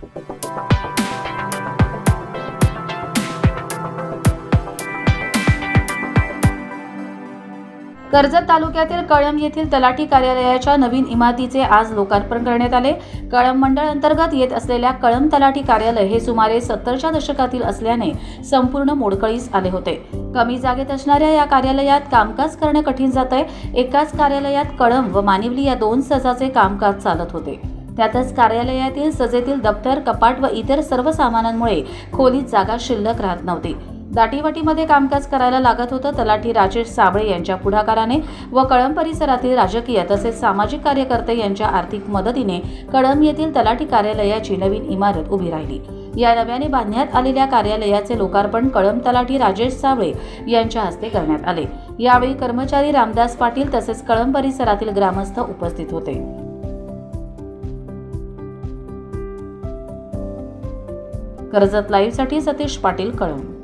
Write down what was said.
कर्जत तालुक्यातील कळंब येथील तलाठी कार्यालयाच्या नवीन इमारतीचे आज लोकार्पण करण्यात आले. कळंब मंडळ अंतर्गत येत असलेल्या कळंब तलाठी कार्यालय हे सुमारे सत्तरच्या दशकातील असल्याने संपूर्ण मोडकळीस आले होते. कमी जागेत असणाऱ्या या कार्यालयात कामकाज करणे कठीण जात आहे एकाच कार्यालयात कळंब व मानिवली या दोन सजाचे कामकाज चालत होते. त्यातच कार्यालयातील सजेतील दप्तर कपाट व इतर सर्व सामानांमुळे खोलीत जागा शिल्लक राहत नव्हती. दाटीवाटीमध्ये कामकाज करायला लागत होतं तलाठी राजेश साबळे यांच्या पुढाकाराने व कळंब परिसरातील राजकीय तसेच सामाजिक कार्यकर्ते यांच्या आर्थिक मदतीने कळंब येथील तलाठी कार्यालयाची नवीन इमारत उभी राहिली. या नव्याने बांधण्यात आलेल्या कार्यालयाचे लोकार्पण कळंब तलाठी राजेश साबळे यांच्या हस्ते करण्यात आले. यावेळी कर्मचारी रामदास पाटील तसेच कळंब परिसरातील ग्रामस्थ उपस्थित होते. कर्जत लाईव्हसाठी सतीश पाटील कळंब.